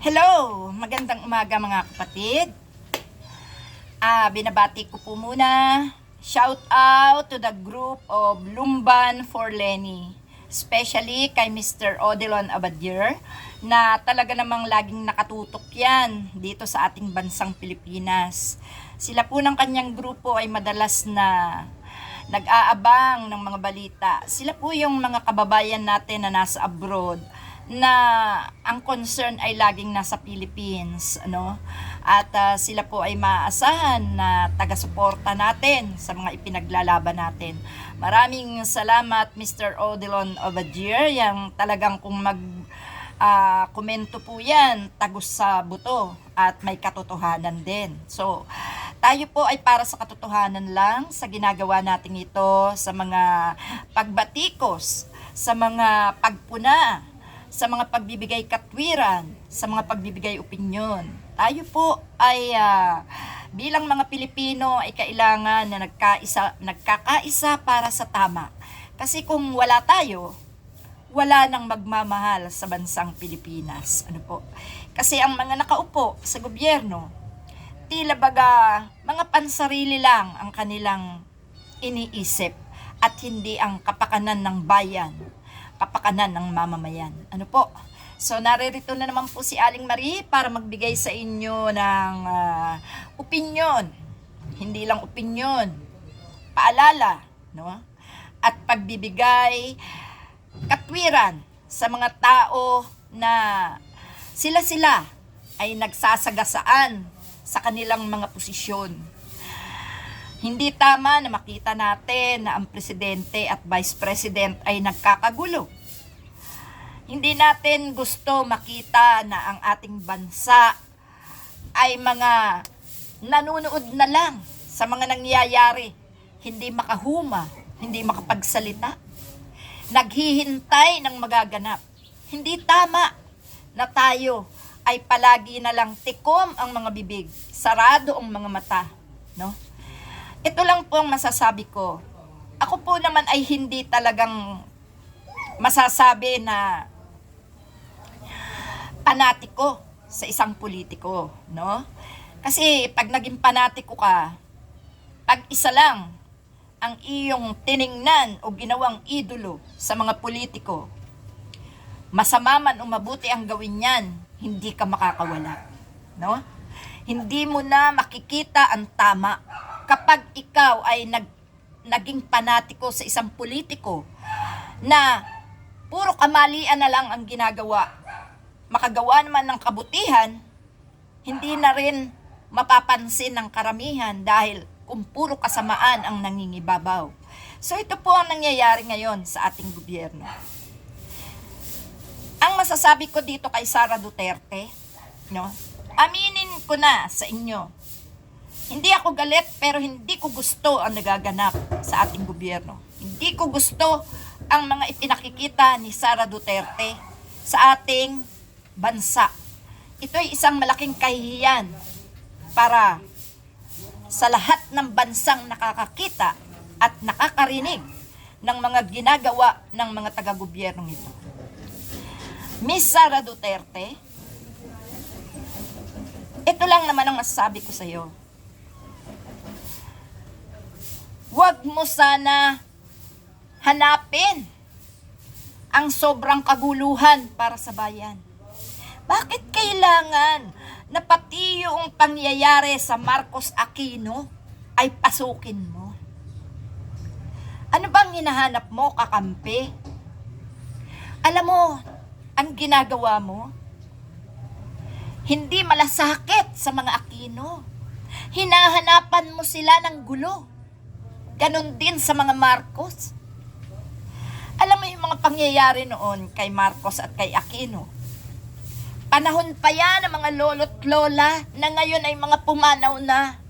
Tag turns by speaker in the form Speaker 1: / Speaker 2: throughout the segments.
Speaker 1: Hello! Magandang umaga mga kapatid. Ah, binabati ko po muna. Shout out to the group of Lumban for Lenny. Especially kay Mr. Odilon Abadier na talaga namang laging nakatutok yan dito sa ating bansang Pilipinas. Sila po ng kanyang grupo ay madalas na nag-aabang ng mga balita. Sila po yung mga kababayan natin na nasa abroad na ang concern ay laging nasa Philippines, ano? At ah, sila po ay maaasahan na taga-suporta natin sa mga ipinaglalaban natin. Maraming salamat Mr. Odilon Obadier, yang talagang kung mag ah, komento po yan, tagus sa buto at may katotohanan din. So, tayo po ay para sa katotohanan lang sa ginagawa natin ito sa mga pagbatikos, sa mga pagpuna, sa mga pagbibigay katwiran, sa mga pagbibigay opinyon. Tayo po ay ah, bilang mga Pilipino ay kailangan na nagkaisa, nagkakaisa para sa tama. Kasi kung wala tayo, wala nang magmamahal sa bansang Pilipinas. Ano po? Kasi ang mga nakaupo sa gobyerno, tila baga mga pansarili lang ang kanilang iniisip at hindi ang kapakanan ng bayan, kapakanan ng mamamayan. Ano po? So naririto na naman po si Aling Marie para magbigay sa inyo ng ah, opinyon. Hindi lang opinyon, paalala, no? At pagbibigay katwiran sa mga tao na sila-sila ay nagsasagasaan sa kanilang mga posisyon. Hindi tama na makita natin na ang presidente at vice president ay nagkakagulo. Hindi natin gusto makita na ang ating bansa ay mga nanunood na lang sa mga nangyayari, hindi makahuma, hindi makapagsalita, naghihintay ng magaganap. Hindi tama na tayo ay palagi na lang tikom ang mga bibig, sarado ang mga mata, no? Ito lang po ang masasabi ko. Ako po naman ay hindi talagang masasabi na panatiko sa isang politiko, no? Kasi pag naging panatiko ka, pag isa lang ang iyong tiningnan o ginawang idolo sa mga politiko, masama man o mabuti ang gawin niyan, hindi ka makakawala. No? Hindi mo na makikita ang tama kapag ikaw ay nag, naging panatiko sa isang politiko na puro kamalian na lang ang ginagawa. Makagawa naman ng kabutihan, hindi na rin mapapansin ng karamihan dahil kung puro kasamaan ang nangingibabaw. So ito po ang nangyayari ngayon sa ating gobyerno. Ang masasabi ko dito kay Sara Duterte, no? Aminin ko na sa inyo. Hindi ako galit pero hindi ko gusto ang nagaganap sa ating gobyerno. Hindi ko gusto ang mga ipinakikita ni Sara Duterte sa ating bansa. Ito ay isang malaking kahihiyan para sa lahat ng bansang nakakakita at nakakarinig ng mga ginagawa ng mga taga-gobyernong ito. Miss Sara Duterte, ito lang naman ang masasabi ko sa iyo. Huwag mo sana hanapin ang sobrang kaguluhan para sa bayan. Bakit kailangan na pati yung pangyayari sa Marcos Aquino ay pasukin mo? Ano bang hinahanap mo, kakampi? Alam mo, ang ginagawa mo, hindi malasakit sa mga Aquino. Hinahanapan mo sila ng gulo. Ganon din sa mga Marcos. Alam mo yung mga pangyayari noon kay Marcos at kay Aquino. Panahon pa yan ng mga lolo't lola na ngayon ay mga pumanaw na.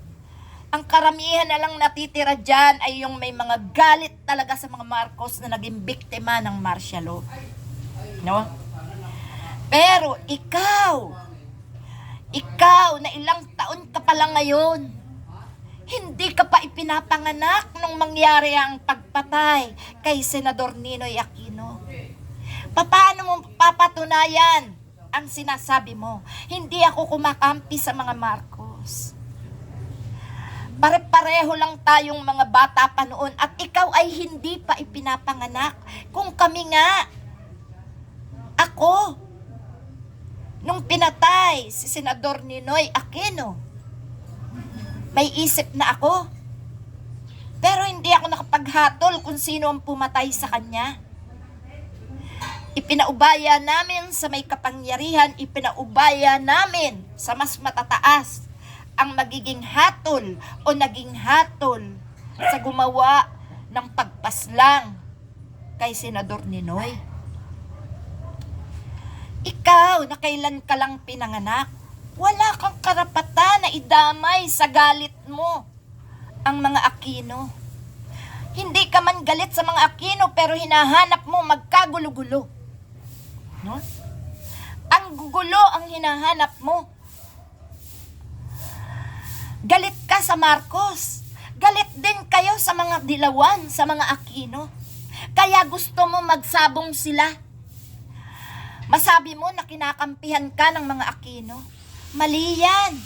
Speaker 1: Ang karamihan na lang natitira dyan ay yung may mga galit talaga sa mga Marcos na naging biktima ng martial law. No? Pero ikaw, ikaw na ilang taon ka pa lang ngayon, hindi ka pa ipinapanganak nung mangyari ang pagpatay kay Senador Ninoy Aquino. Paano mo papatunayan ang sinasabi mo. Hindi ako kumakampi sa mga Marcos. Pare-pareho lang tayong mga bata pa noon at ikaw ay hindi pa ipinapanganak. Kung kami nga, ako, nung pinatay si Senador Ninoy Aquino, may isip na ako. Pero hindi ako nakapaghatol kung sino ang pumatay sa kanya. Ipinaubaya namin sa may kapangyarihan, ipinaubaya namin sa mas matataas ang magiging hatol o naging hatol sa gumawa ng pagpaslang kay Senador Ninoy. Ikaw, na kailan ka lang pinanganak, wala kang karapatan na idamay sa galit mo ang mga Aquino. Hindi ka man galit sa mga Aquino pero hinahanap mo magkagulo-gulo. No? Ang gugulo ang hinahanap mo. Galit ka sa Marcos. Galit din kayo sa mga dilawan, sa mga Aquino. Kaya gusto mo magsabong sila. Masabi mo na kinakampihan ka ng mga Aquino. Mali yan.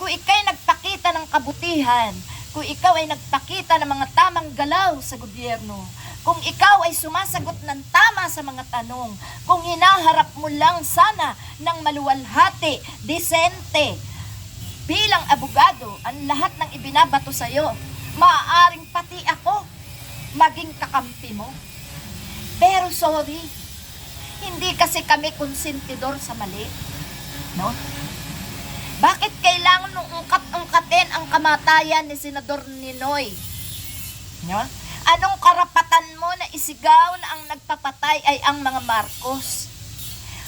Speaker 1: Kung ikaw'y nagpakita ng kabutihan, kung ikaw ay nagpakita ng mga tamang galaw sa gobyerno, kung ikaw ay sumasagot ng tama sa mga tanong, kung hinaharap mo lang sana ng maluwalhati, disente, bilang abogado, ang lahat ng ibinabato sa'yo, maaaring pati ako maging kakampi mo. Pero sorry, hindi kasi kami konsentidor sa mali. No? Bakit kailangan nung ungkat-ungkatin ang kamatayan ni Senador Ninoy? No? Anong karapatan mo na isigaw na ang nagpapatay ay ang mga Marcos?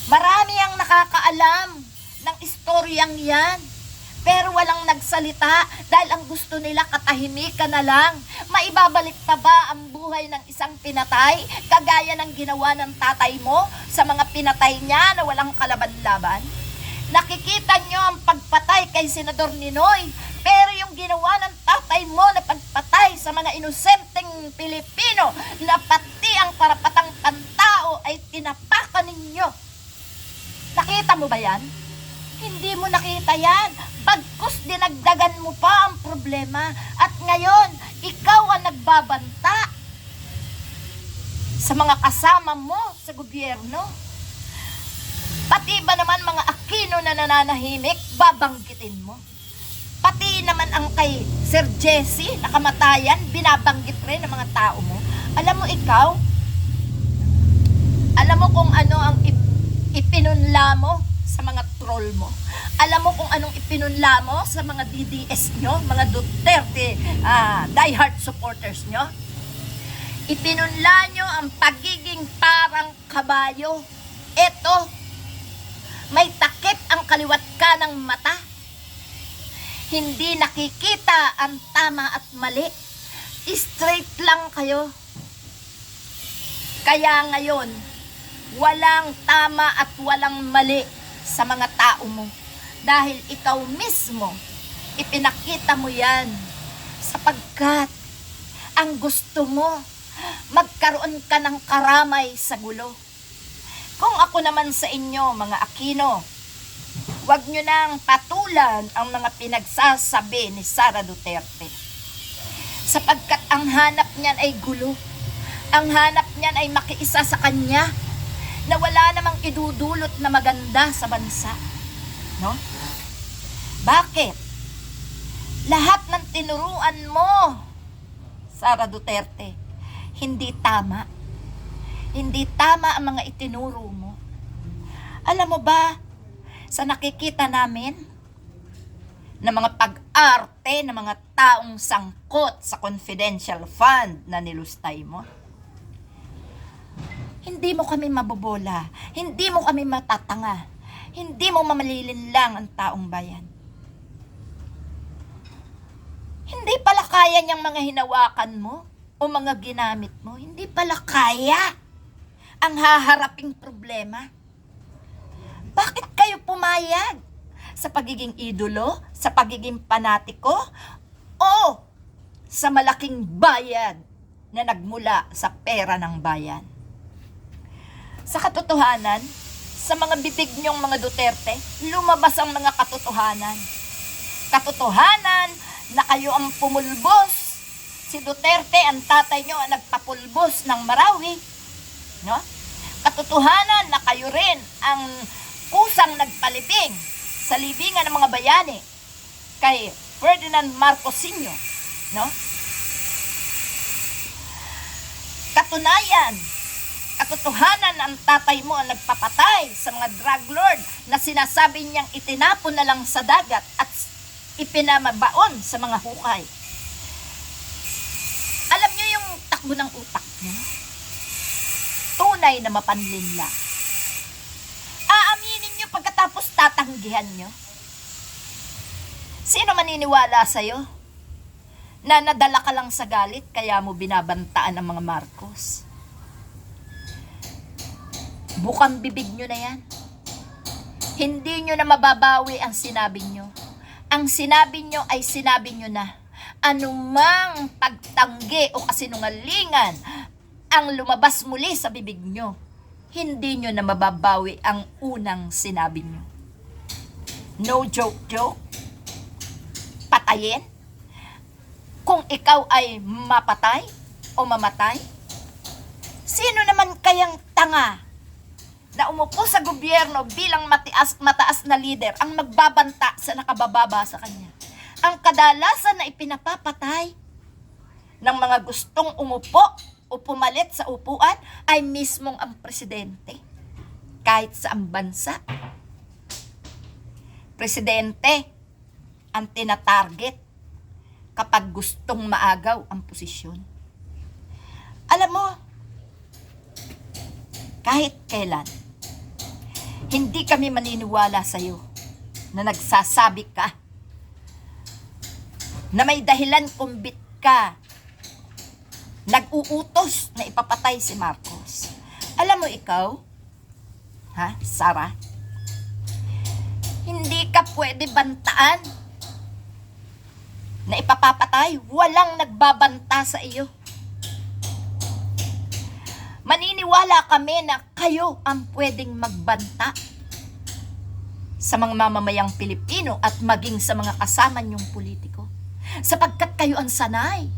Speaker 1: Marami ang nakakaalam ng istoryang yan. Pero walang nagsalita dahil ang gusto nila katahimikan na lang. Maibabalik pa ba ang buhay ng isang pinatay kagaya ng ginawa ng tatay mo sa mga pinatay niya na walang kalaban-laban? Nakikita nyo ang pagpatay kay Senador Ninoy, pero yung ginawa ng tatay mo na pagpatay sa mga inosenteng Pilipino na pati ang karapatang pantao ay tinapakan ninyo. Nakita mo ba yan? Hindi mo nakita yan. Bagkus dinagdagan mo pa ang problema. At ngayon, ikaw ang nagbabanta sa mga kasama mo sa gobyerno. Pati ba naman mga Aquino na nananahimik, babanggitin mo? Pati naman ang kay Sir Jesse, nakamatayan, binabanggit rin ng mga tao mo. Alam mo ikaw, alam mo kung ano ang ip- ipinunla mo sa mga troll mo. Alam mo kung anong ipinunla mo sa mga DDS nyo, mga Duterte ah, diehard supporters nyo. Ipinunla nyo ang pagiging parang kabayo. Ito, kaliwat ka ng mata. Hindi nakikita ang tama at mali. Straight lang kayo. Kaya ngayon, walang tama at walang mali sa mga tao mo. Dahil ikaw mismo, ipinakita mo yan sapagkat ang gusto mo, magkaroon ka ng karamay sa gulo. Kung ako naman sa inyo, mga Aquino, huwag nyo nang patulan ang mga pinagsasabi ni Sara Duterte. Sapagkat ang hanap niyan ay gulo. Ang hanap niyan ay makiisa sa kanya na wala namang idudulot na maganda sa bansa. No? Bakit? Lahat ng tinuruan mo, Sara Duterte, hindi tama. Hindi tama ang mga itinuro mo. Alam mo ba, sa nakikita namin, na mga pag-arte ng mga taong sangkot sa confidential fund na nilustay mo, hindi mo kami mabobola. Hindi mo kami matatanga. Hindi mo mamalilin lang ang taong bayan. Hindi pala kaya niyang mga hinawakan mo o mga ginamit mo. Hindi pala kaya ang haharaping problema. Bakit kayo pumayag? Sa pagiging idolo? Sa pagiging panatiko? O sa malaking bayad na nagmula sa pera ng bayan? Sa katotohanan, sa mga bibig niyong mga Duterte, lumabas ang mga katotohanan. Katotohanan na kayo ang pumulbos. Si Duterte, ang tatay niyo ang nagpapulbos ng Marawi. No? Katotohanan na kayo rin ang kusang nagpalibing sa libingan ng mga bayani kay Ferdinand Marcos Sr. No? Katunayan, katotohanan ang tatay mo ang nagpapatay sa mga drug lord na sinasabi niyang itinapon na lang sa dagat at ipinamabaon sa mga hukay. Alam niyo yung takbo ng utak niyo? Tunay na mapanlinla. Tatanggihan niyo. Sino maniniwala sa'yo? Na nadala ka lang sa galit kaya mo binabantaan ng mga Marcos. Bukang bibig nyo na yan. Hindi nyo na mababawi ang sinabi nyo. Ang sinabi nyo ay sinabi nyo na. Anumang pagtanggi o kasinungalingan ang lumabas muli sa bibig nyo, hindi nyo na mababawi ang unang sinabi nyo. No joke-joke. Patayin? Kung ikaw ay mapatay o mamatay? Sino naman kayang tanga na umupo sa gobyerno bilang matias, mataas na leader ang magbabanta sa nakabababa sa kanya. Ang kadalasan na ipinapapatay ng mga gustong umupo o pumalit sa upuan ay mismong ang presidente. Kahit sa ang bansa. Presidente ang tinatarget kapag gustong maagaw ang posisyon. Alam mo, kahit kailan, hindi kami maniniwala sa iyo na nagsasabi ka na may dahilan kumbit ka nag-uutos na ipapatay si Marcos. Alam mo ikaw, ha, Sarah, ka pwede bantaan na ipapapatay. Walang nagbabanta sa iyo. Maniniwala kami na kayo ang pwedeng magbanta sa mga mamamayang Pilipino at maging sa mga kasama niyong politiko. Sapagkat kayo ang sanay.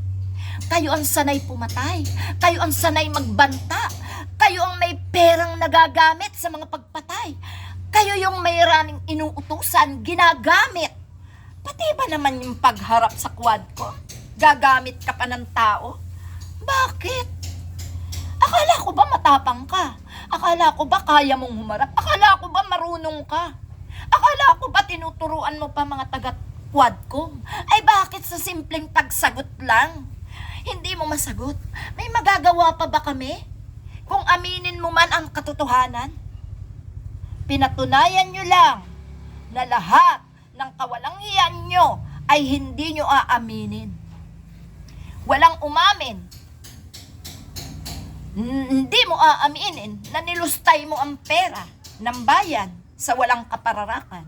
Speaker 1: Kayo ang sanay pumatay. Kayo ang sanay magbanta. Kayo ang may perang nagagamit sa mga pagpatay. Kayo yung may raming inuutusan, ginagamit. Pati ba naman yung pagharap sa quad ko? Gagamit ka pa ng tao? Bakit? Akala ko ba matapang ka? Akala ko ba kaya mong humarap? Akala ko ba marunong ka? Akala ko ba tinuturuan mo pa mga taga Quadcom? Ay bakit sa simpleng tagsagot lang? Hindi mo masagot. May magagawa pa ba kami? Kung aminin mo man ang katotohanan? Pinatunayan nyo lang na lahat ng kawalang hiyan nyo ay hindi nyo aaminin. Walang umamin N- hindi mo aaminin na nilustay mo ang pera ng bayan sa walang kapararakan.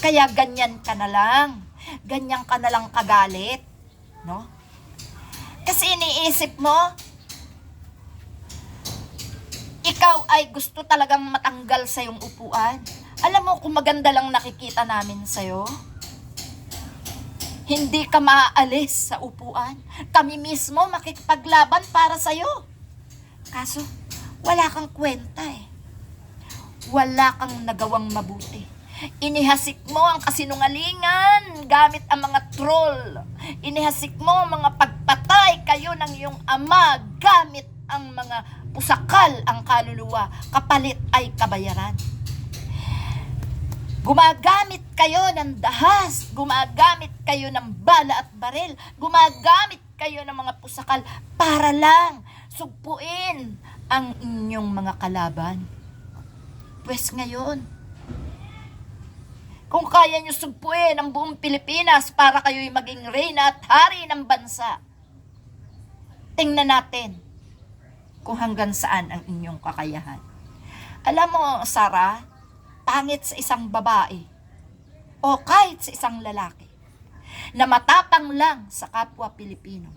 Speaker 1: Kaya ganyan ka na lang. Ganyan ka na lang kagalit. No? Kasi iniisip mo, ikaw ay gusto talagang matanggal sa iyong upuan. Alam mo kung maganda lang nakikita namin sa'yo, hindi ka maaalis sa upuan. Kami mismo makikipaglaban para sa'yo. Kaso, wala kang kwenta eh. Wala kang nagawang mabuti. Inihasik mo ang kasinungalingan gamit ang mga troll. Inihasik mo ang mga pagpatay kayo ng iyong ama gamit ang mga pusakal ang kaluluwa. Kapalit ay kabayaran. Gumagamit kayo ng dahas, gumagamit kayo ng bala at baril, gumagamit kayo ng mga pusakal para lang sugpuin ang inyong mga kalaban. Pwes ngayon, kung kaya nyo sugpuin ang buong Pilipinas para kayo'y maging reyna at hari ng bansa, tingnan natin kung hanggang saan ang inyong kakayahan. Alam mo, Sarah, pangit sa isang babae o kahit sa isang lalaki na matapang lang sa kapwa Pilipino.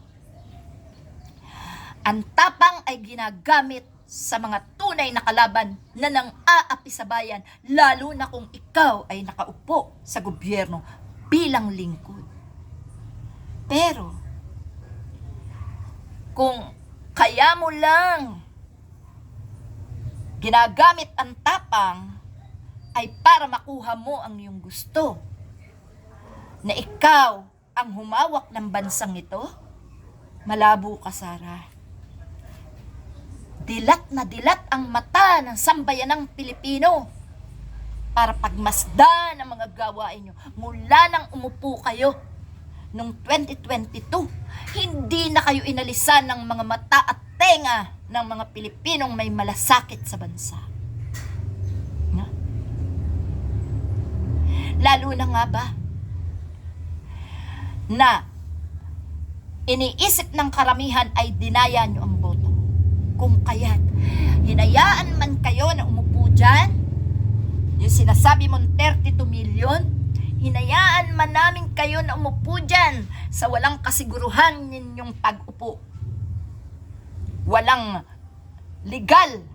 Speaker 1: Ang tapang ay ginagamit sa mga tunay na kalaban na nang aapi sa bayan, lalo na kung ikaw ay nakaupo sa gobyerno bilang lingkod. Pero, kung kaya mo lang ginagamit ang tapang ay para makuha mo ang iyong gusto, na ikaw ang humawak ng bansang ito, malabo ka, Sarah dilat na dilat ang mata ng sambayanang Pilipino para pagmasdan ang mga gawain nyo mula nang umupo kayo noong 2022. Hindi na kayo inalisan ng mga mata at tenga ng mga Pilipinong may malasakit sa bansa. No? Lalo na nga ba na iniisip ng karamihan ay dinaya nyo ang boto kung kaya't hinayaan man kayo na umupo dyan, yung sinasabi mong 32 million, hinayaan man namin kayo na umupo dyan sa walang kasiguruhan ninyong pag-upo. Walang legal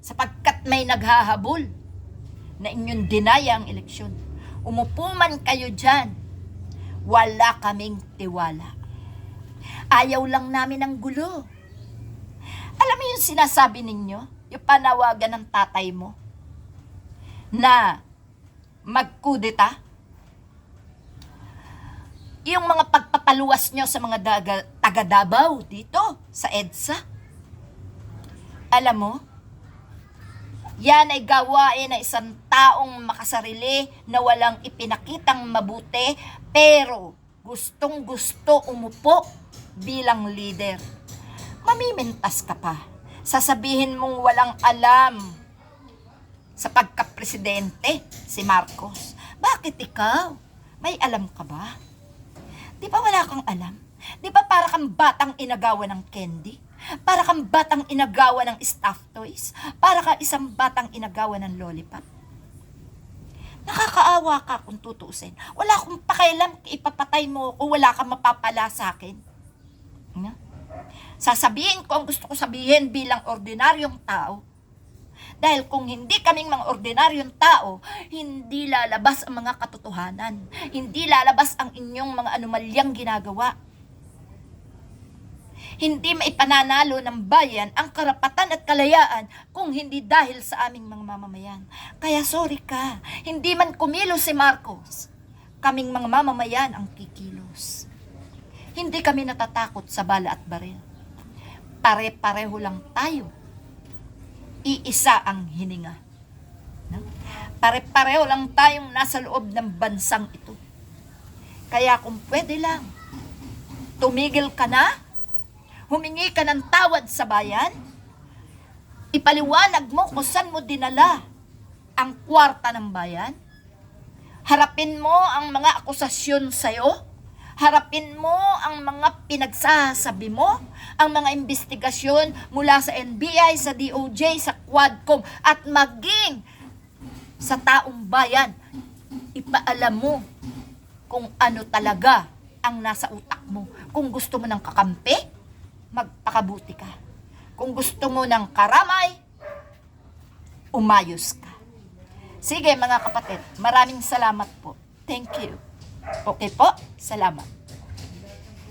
Speaker 1: sapagkat may naghahabol na inyong dinaya ang eleksyon. Umupo man kayo dyan, wala kaming tiwala. Ayaw lang namin ng gulo. Alam mo yung sinasabi ninyo? Yung panawagan ng tatay mo? Na magkudeta? Yung mga pagpapaluwas nyo sa mga daga, taga Davao dito sa EDSA? Alam mo? Yan ay gawain ng isang taong makasarili na walang ipinakitang mabuti pero gustong gusto umupo bilang leader mamimintas ka pa. Sasabihin mong walang alam sa pagka-presidente si Marcos. Bakit ikaw? May alam ka ba? Di ba wala kang alam? Di ba para kang batang inagawa ng candy? Para kang batang inagawa ng stuffed toys? Para ka isang batang inagawa ng lollipop? Nakakaawa ka kung tutuusin. Wala akong pakialam, ipapatay mo o wala kang mapapala sa akin. No? Sasabihin ko ang gusto ko sabihin bilang ordinaryong tao. Dahil kung hindi kaming mga ordinaryong tao, hindi lalabas ang mga katotohanan. Hindi lalabas ang inyong mga anomalyang ginagawa. Hindi maipananalo ng bayan ang karapatan at kalayaan kung hindi dahil sa aming mga mamamayan. Kaya sorry ka, hindi man kumilos si Marcos. Kaming mga mamamayan ang kikilos. Hindi kami natatakot sa bala at baril. Pare-pareho lang tayo. Iisa ang hininga. No? Pare-pareho lang tayong nasa loob ng bansang ito. Kaya kung pwede lang, tumigil ka na, humingi ka ng tawad sa bayan, ipaliwanag mo kung saan mo dinala ang kwarta ng bayan, harapin mo ang mga akusasyon sa'yo, harapin mo ang mga pinagsasabi mo, ang mga investigasyon mula sa NBI, sa DOJ, sa Quadcom, at maging sa taong bayan, ipaalam mo kung ano talaga ang nasa utak mo. Kung gusto mo ng kakampi, magpakabuti ka. Kung gusto mo ng karamay, umayos ka. Sige mga kapatid, maraming salamat po. Thank you. Okay po, salamat.